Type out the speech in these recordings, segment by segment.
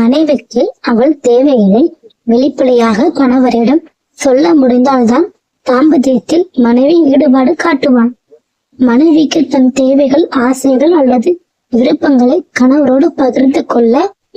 மனைவிக்கு அவள் தேவைகளை வெளிப்படையாக கணவரிடம் சொல்ல முடிந்தால்தான் தாம்பத்தியத்தில் மனைவி ஈடுபாடு காட்டுவான். மனைவிக்கு தன் தேவைகள் ஆசைகள் அல்லது விருப்பங்களை கணவரோடு பகிர்ந்து கொள்ள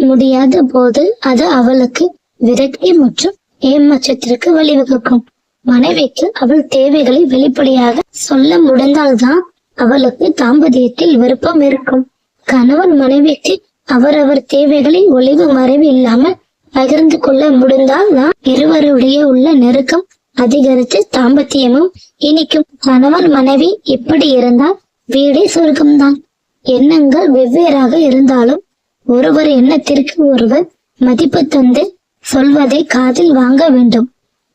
முடியாத போது அது அவளுக்கு விரக்தி மற்றும் ஏமாற்றத்திற்கு வழிவகுக்கும். மனைவிக்கு அவள் தேவைகளை வெளிப்படையாக சொல்ல முடிந்தால்தான் அவளுக்கு தாம்பத்தியத்தில் விருப்பம் இருக்கும். கணவன் மனைவிக்கு அவரவர் தேவைகளை ஒளிவு மறைவு இல்லாமல் பகிர்ந்து கொள்ள முடிந்தால் தான் இருவருடைய உள்ள நெருக்கம் அதிகரித்து தாம்பத்தியமும் இனிக்கும். கணவன் மனைவி இப்படி இருந்தால் வீடே சொர்க்கம்தான். எண்ணங்கள் வெவ்வேறாக இருந்தாலும் ஒருவர் எண்ணத்திற்கு ஒருவர் மதிப்பு தந்து சொல்வதை காதில் வாங்க வேண்டும்.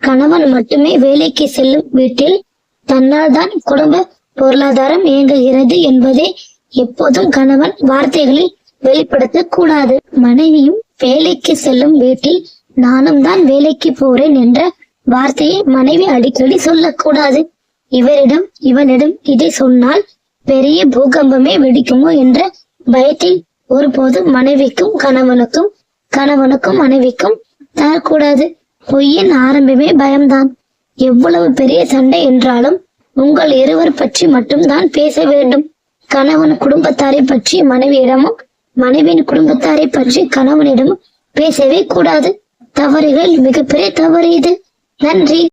கணவன் மட்டுமே வேலைக்கு செல்லும் வீட்டில் தன்னால் தான் குடும்ப பொருளாதாரம் இயங்குகிறது என்பதை எப்போதும் கணவன் வார்த்தைகளில் வெளிப்படுத்த கூடாது மனைவியும் வேலைக்கு செல்லும் வீட்டில் நானும் தான் வேலைக்கு போறேன் என்ற வார்த்தையை மனைவி அடிக்கடி சொல்லக்கூடாது. இவரிடம் இவனிடம் இதை சொன்னால் பெரிய பூகம்பமே வெடிக்குமோ என்ற பயத்தில் ஒருபோதும் மனைவிக்கும் கணவனுக்கும் கணவனுக்கும் மனைவிக்கும் தரக்கூடாது. பொய்யின் ஆரம்பமே பயம்தான். எவ்வளவு பெரிய சண்டை என்றாலும் உங்கள் இருவர் பற்றி மட்டும்தான் பேச வேண்டும். கணவன் குடும்பத்தாரை பற்றி மனைவியிடமும் மனைவியின் குடும்பத்தாரை பற்றி கணவனிடம் பேசவே கூடாது. தவறுகள் மிகப்பெரிய தவறு இது. நன்றி.